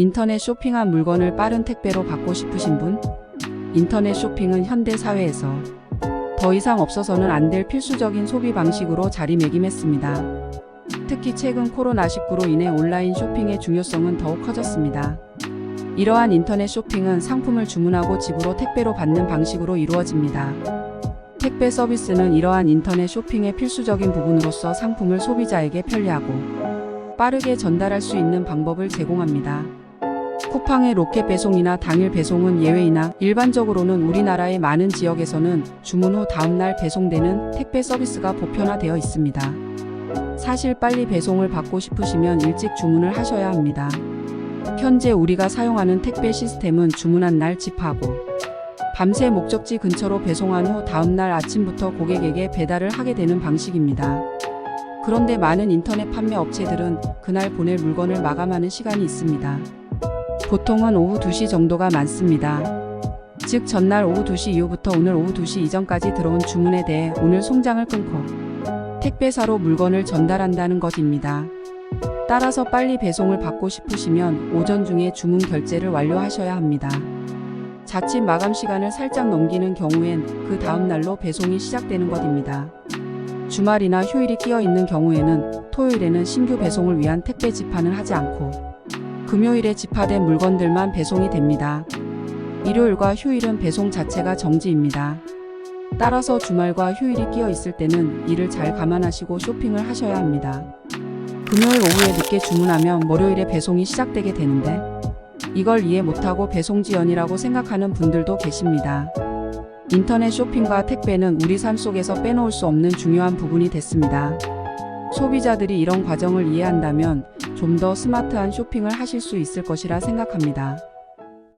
인터넷 쇼핑한 물건을 빠른 택배로 받고 싶으신 분? 인터넷 쇼핑은 현대 사회에서 더 이상 없어서는 안 될 필수적인 소비 방식으로 자리매김했습니다. 특히 최근 코로나19로 인해 온라인 쇼핑의 중요성은 더욱 커졌습니다. 이러한 인터넷 쇼핑은 상품을 주문하고 집으로 택배로 받는 방식으로 이루어집니다. 택배 서비스는 이러한 인터넷 쇼핑의 필수적인 부분으로서 상품을 소비자에게 편리하고 빠르게 전달할 수 있는 방법을 제공합니다. 쿠팡의 로켓 배송이나 당일 배송은 예외이나 일반적으로는 우리나라의 많은 지역에서는 주문 후 다음날 배송되는 택배 서비스가 보편화되어 있습니다. 사실 빨리 배송을 받고 싶으시면 일찍 주문을 하셔야 합니다. 현재 우리가 사용하는 택배 시스템은 주문한 날 집하고 밤새 목적지 근처로 배송한 후 다음날 아침부터 고객에게 배달을 하게 되는 방식입니다. 그런데 많은 인터넷 판매 업체들은 그날 보낼 물건을 마감하는 시간이 있습니다. 보통은 오후 2시 정도가 많습니다. 즉 전날 오후 2시 이후부터 오늘 오후 2시 이전까지 들어온 주문에 대해 오늘 송장을 끊고 택배사로 물건을 전달한다는 것입니다. 따라서 빨리 배송을 받고 싶으시면 오전 중에 주문 결제를 완료하셔야 합니다. 자칫 마감 시간을 살짝 넘기는 경우엔 그 다음 날로 배송이 시작되는 것입니다. 주말이나 휴일이 끼어 있는 경우에는 토요일에는 신규 배송을 위한 택배 집판을 하지 않고 금요일에 집하된 물건들만 배송이 됩니다. 일요일과 휴일은 배송 자체가 정지입니다. 따라서 주말과 휴일이 끼어 있을 때는 이를 잘 감안하시고 쇼핑을 하셔야 합니다. 금요일 오후에 늦게 주문하면 월요일에 배송이 시작되게 되는데 이걸 이해 못하고 배송 지연이라고 생각하는 분들도 계십니다. 인터넷 쇼핑과 택배는 우리 삶 속에서 빼놓을 수 없는 중요한 부분이 됐습니다. 소비자들이 이런 과정을 이해한다면 좀 더 스마트한 쇼핑을 하실 수 있을 것이라 생각합니다.